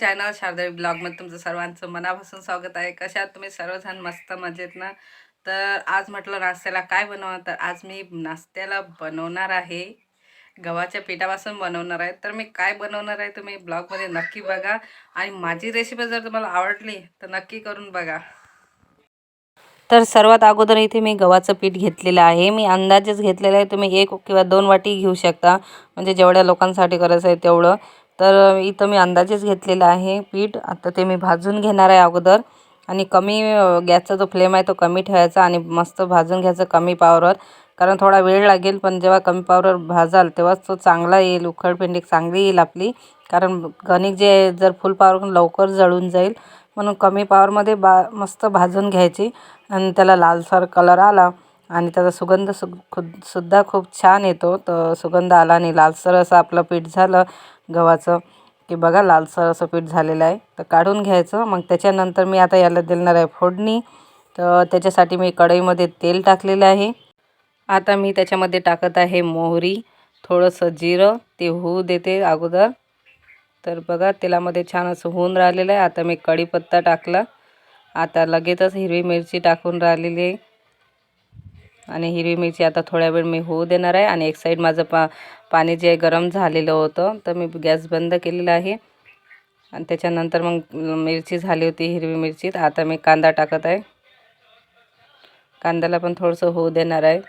Channel शारदावी ब्लॉगमध्ये तुमचं सर्वांचं मनापासून स्वागत आहे. कशात तुम्ही सर्वजण मस्त मजेत ना? तर आज म्हटलं नाश्त्याला काय बनवा? तर आज मी नाश्त्याला बनवणार आहे. गव्हाच्या पिठापासून बनवणार आहे. तर मी काय बनवणार आहे तुम्ही ब्लॉगमध्ये नक्की बघा. आणि माझी रेसिपी जर तुम्हाला आवडली तर नक्की करून बघा. तर सर्वात अगोदर इथे मी गव्हाचं पीठ घेतलेलं आहे. मी अंदाजेच घेतलेलं आहे तुम्ही एक किंवा दोन वाटी घेऊ शकता. म्हणजे जेवढ्या लोकांसाठी करायचं आहे तेवढं. तर इथं मी अंदाजेच घेतलेलं आहे पीठ. आता ते मी भाजून घेणार आहे अगोदर. आणि कमी गॅसचा जो फ्लेम आहे तो कमी ठेवायचा आणि मस्त भाजून घ्यायचं कमी पावरवर कारण थोडा वेळ लागेल पण जेव्हा कमी पावरवर भाजाल तेव्हाच तो चांगला येईल उखळपिंडी चांगली येईल आपली. कारण गणिक जे जर फुल पावर लवकर जळून जाईल म्हणून कमी पावरमध्ये बा मस्त भाजून घ्यायची. आणि त्याला लालसर कलर आला आणि त्याचा सुगंध सु खुद सुद्धा खूप छान येतो. तर सुगंध आला आणि लालसर असं आपलं पीठ झालं गव्हाचं. की बघा लालसर असं पीठ झालेलं आहे. तर काढून घ्यायचं. मग त्याच्यानंतर मी आता याला देणार आहे फोडणी. तर त्याच्यासाठी मी कढईमध्ये तेल टाकलेलं आहे. आता मी त्याच्यामध्ये टाकत आहे मोहरी. थोडंसं जिरं. ते होऊ देते अगोदर. तर बघा तेलामध्ये छान असं होऊन राहिलेलं आहे. आता मी कढीपत्ता टाकला. आता लगेचच हिरवी मिरची टाकून राहिलेली आहे. आणि हिरवी मिरची आता थोड्या वेळ मी होऊ देणार आहे. आणि एक साईड माझं पा पाणी जे गरम झालेलं होतं तर मी गॅस बंद केलेला आहे. आणि त्याच्यानंतर मग मिरची झाली होती हिरवी मिरची. आता मी कांदा टाकत आहे. कांद्याला पण थोडंसं होऊ देणार आहे.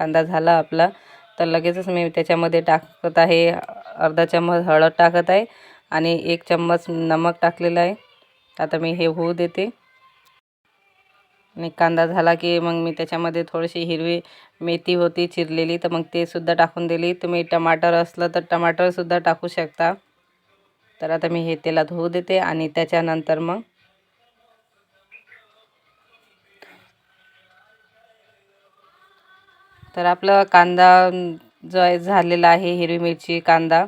कांदा झाला आपला. तर लगेचच मी त्याच्यामध्ये टाकत आहे. अर्धा चम्मच हळद टाकत आहे. आणि एक चम्मच नमक टाकलेलं आहे. आता मी हे होऊ देते. आणि कांदा झाला की मग मी त्याच्यामध्ये थोडीशी हिरवी मेथी होती चिरलेली तर मग ते सुद्धा टाकून दिली. तुम्ही टमाटर असलं तर टमाटरसुद्धा टाकू शकता. तर आता मी हे तेलात धुवू देते आणि त्याच्यानंतर मग तर आपलं कांदा जो आहे झालेला आहे हिरवी मिरची कांदा.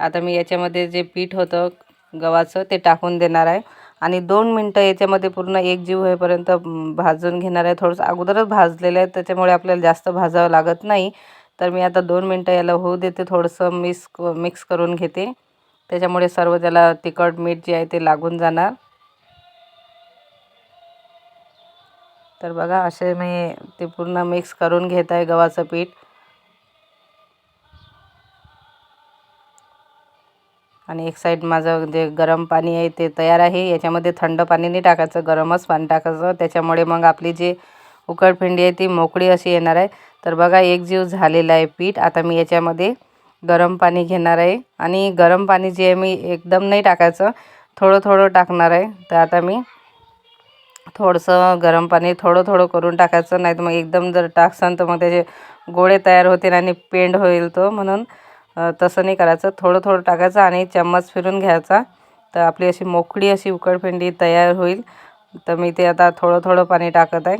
आता मी याच्यामध्ये जे पीठ होतं गव्हाचं ते टाकून देणार आहे. आणि दोन मिनटं याच्यामध्ये पूर्ण एक जीव होईपर्यंत भाजून घेणार आहे. थोडंसं अगोदरच भाजलेलं आहे त्याच्यामुळे आपल्याला जास्त भाजावं लागत नाही. तर मी आता दोन मिनटं याला होऊ देते थोडंसं मिक्स मिक्स करून घेते. त्याच्यामुळे सर्व त्याला तिखट मीठ जे आहे ते लागून जाणार. तर बघा असे मी ते पूर्ण मिक्स करून घेत आहे गव्हाचं पीठ. आणि एक साईड माझं जे गरम पाणी आहे ते तयार आहे. याच्यामध्ये थंड पाणी नाही टाकायचं गरमच पाणी टाकायचं. त्याच्यामुळे मग आपली जी उकडपिंडी आहे ती मोकळी अशी येणार आहे. तर बघा एक जीव झालेला आहे पीठ. आता मी याच्यामध्ये गरम पाणी घेणार आहे. आणि गरम पाणी जे आहे मी एकदम नाही टाकायचं. थोडं थोडं टाकणार आहे. तर आता मी थोडंसं गरम पाणी थोडं थोडं करून टाकायचं. नाही तर मग एकदम जर टाकसान तर मग त्याचे गोळे तयार होतील आणि पेंड होईल तो म्हणून. तसं नाही करायचं. थोडं थोडं टाकायचं आणि चम्मच फिरून घ्यायचा. तर आपली अशी मोकळी अशी उकडपिंडी तयार होईल. तर मी ते आता थोडं थोडं पाणी टाकत आहे.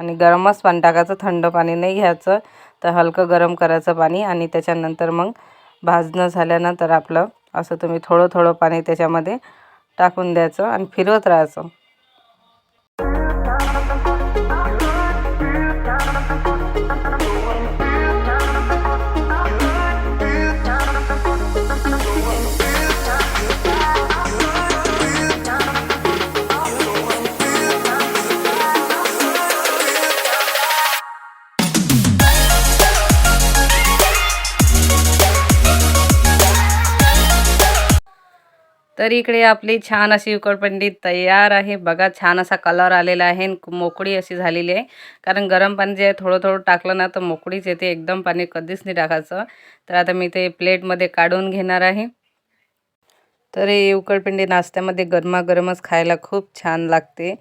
आणि गरमच पाणी टाकायचं. थंड पाणी नाही घ्यायचं. तर हलकं गरम करायचं पाणी आणि त्याच्यानंतर मग भाजणं झाल्यानंतर आपलं असं तुम्ही थोडं थोडं पाणी त्याच्यामध्ये टाकून द्यायचं आणि फिरवत राहायचं. तर इकडे आपली छान अशी उकडपंडी तयार आहे. बघा छान असा कलर आलेला आहे मोकळी अशी झालेली आहे. कारण गरम पाणी जे आहे थोडं थोडं टाकलं ना तर मोकळीच येते. एकदम पाणी कधीच नाही टाकायचं. तर आता मी ते प्लेटमध्ये काढून घेणार आहे. तर हे उकडपिंडी नाश्त्यामध्ये गरमागरमच खायला खूप छान लागते.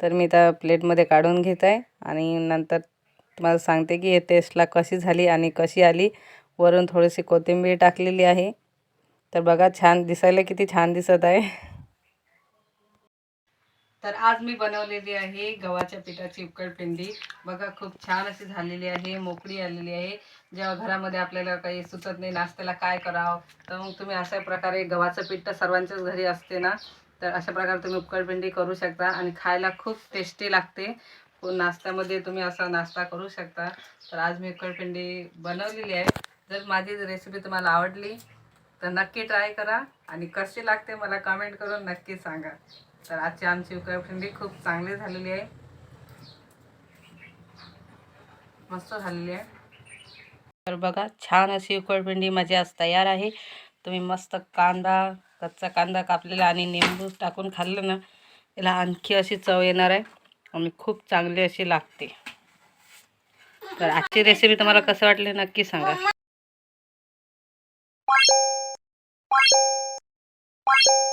तर मी त्या प्लेटमध्ये काढून घेत आहे आणि नंतर तुम्हाला सांगते की हे टेस्टला कशी झाली आणि कशी आली. वरून थोडीशी कोथिंबीर टाकलेली आहे. तर बघा छान दिसायला किती छान दिसत आहे. तर आज मी बनवलेली आहे गव्हाच्या पिठाची उकडपिंडी. बघा खूप छान अशी झालेली आहे मोकळी आलेली आहे. जेव्हा घरामध्ये आपल्याला काही सुचत नाही नाश्त्याला काय करावं तर मग तुम्ही अशा प्रकारे गव्हाचं पीठ तर सर्वांच्याच घरी असते ना तर अशा प्रकारे तुम्ही उकडपिंडी करू शकता आणि खायला खूप टेस्टी लागते. नाश्त्यामध्ये तुम्ही असा नाश्ता करू शकता. तर आज मी उकडपिंडी बनवलेली आहे. जर माझी रेसिपी तुम्हाला आवडली तर नक्की ट्राय करा आणि कशी लागते मला कमेंट करून नक्की सांगा. तर आजची आमची उकळपिंडी खूप चांगली झालेली आहे. मस्त झालेली आहे. तर बघा छान अशी उकळपिंडी माझी आज तयार आहे. तुम्ही मस्त कांदा कच्चा कांदा कापलेला आणि निंबू टाकून खाल्लं ना याला आणखी अशी चव येणार आहे आणि खूप चांगली अशी लागते. तर आजची रेसिपी तुम्हाला कसं वाटली नक्की सांगा. you